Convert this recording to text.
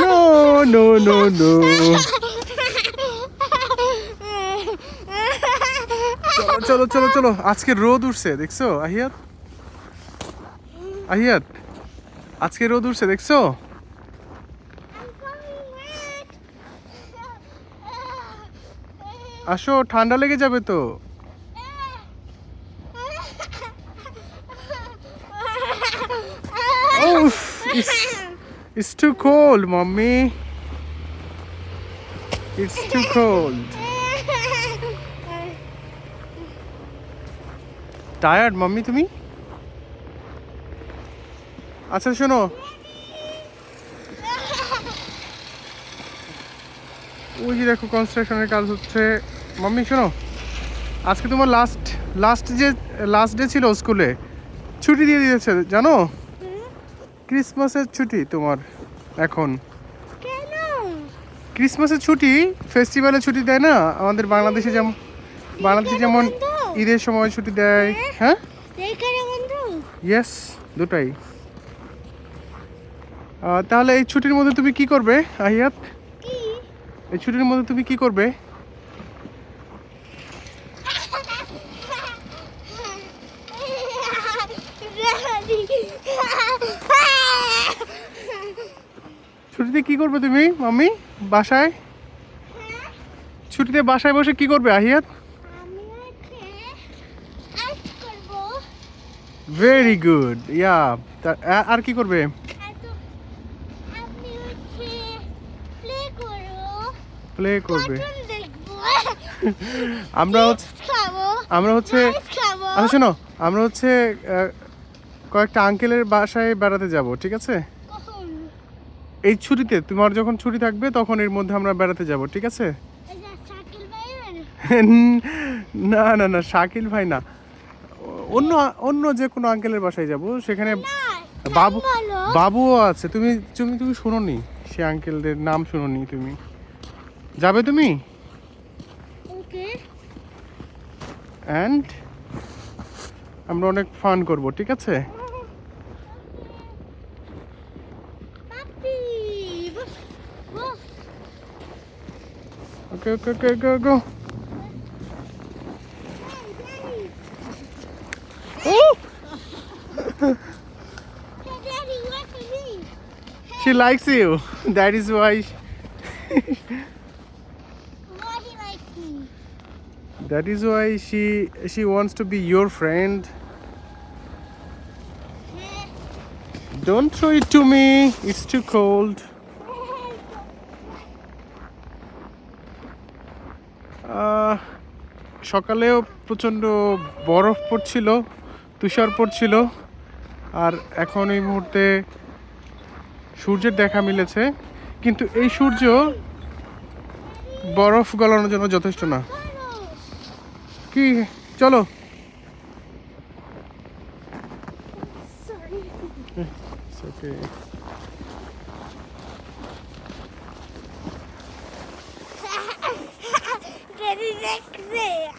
No no no no চলো চলো চলো চলো। আজকে রোদ উঠছে দেখছ আহিয়াত? আহিয়াত আজকে রোদ উঠছে দেখছ? আসো ঠান্ডা লেগে যাবে তো। Oof, it's, too cold, mommy. It's too cold. Tired mommy তুমি? আচ্ছা শোনো। ওই যে দেখো কনস্ট্রাকশনের কাজ হচ্ছে। মাম্মি শোনো। আজকে তোমার লাস্ট লাস্ট যে লাস্ট ডে ছিল স্কুলে ছুটি দিয়ে দিয়েছে জানো? ক্রিসমাসের ছুটি তোমার এখন? কেন? ক্রিসমাসের ছুটি ফেস্টিভ্যালের ছুটি দেয় না? আমাদের বাংলাদেশে যেমন বাংলাদেশে যেমন ঈদের সময় ছুটি দেয়। হ্যাঁ? ইয়েস দুটাই। তাহলে এই ছুটির মধ্যে তুমি কি করবে আহিয়াত এই ছুটির মধ্যে তুমি কি করবে? ছুটিতে কি করবে তুমি মাম্মি? বাসায়? ছুটিতে বাসায় বসে কি করবে আহিয়াত? ভেরি গুড ইয়া আর কি করবে? প্লে করবে। আমরা হচ্ছে আমরা হচ্ছে আচ্ছা শোনো আমরা হচ্ছে কয়েকটা আঙ্কেলের বাসায় বেড়াতে যাব ঠিক আছে? এই ছুটিতে তোমার যখন ছুটি থাকবে তখন এর মধ্যে আমরা বেড়াতে যাব ঠিক আছে? না না না শাকিল ভাই না। অন্য অন্য যে কোনো আঙ্কেলের বাসায় যাব সেখানে বাবু বাবুও আছে। তুমি তুমি তুমি শোনোনি? সে আঙ্কেলদের নাম শোনোনি তুমি। যাবে তুমি? ওকে। অ্যান্ড আমরা অনেক ফান করব ঠিক আছে? Go, go, go, go, go. Oh! She likes you. That is why. Daddy likes me. that is why she she wants to be your friend. Don't throw it to me. It's too cold. সকালেও প্রচণ্ড বরফ পড়ছিল তুষার পড়ছিল আর এখন এই মুহূর্তে সূর্যের দেখা মিলেছে কিন্তু এই সূর্য বরফ গলানোর জন্য যথেষ্ট না। কি? চলো। Okay. The next day.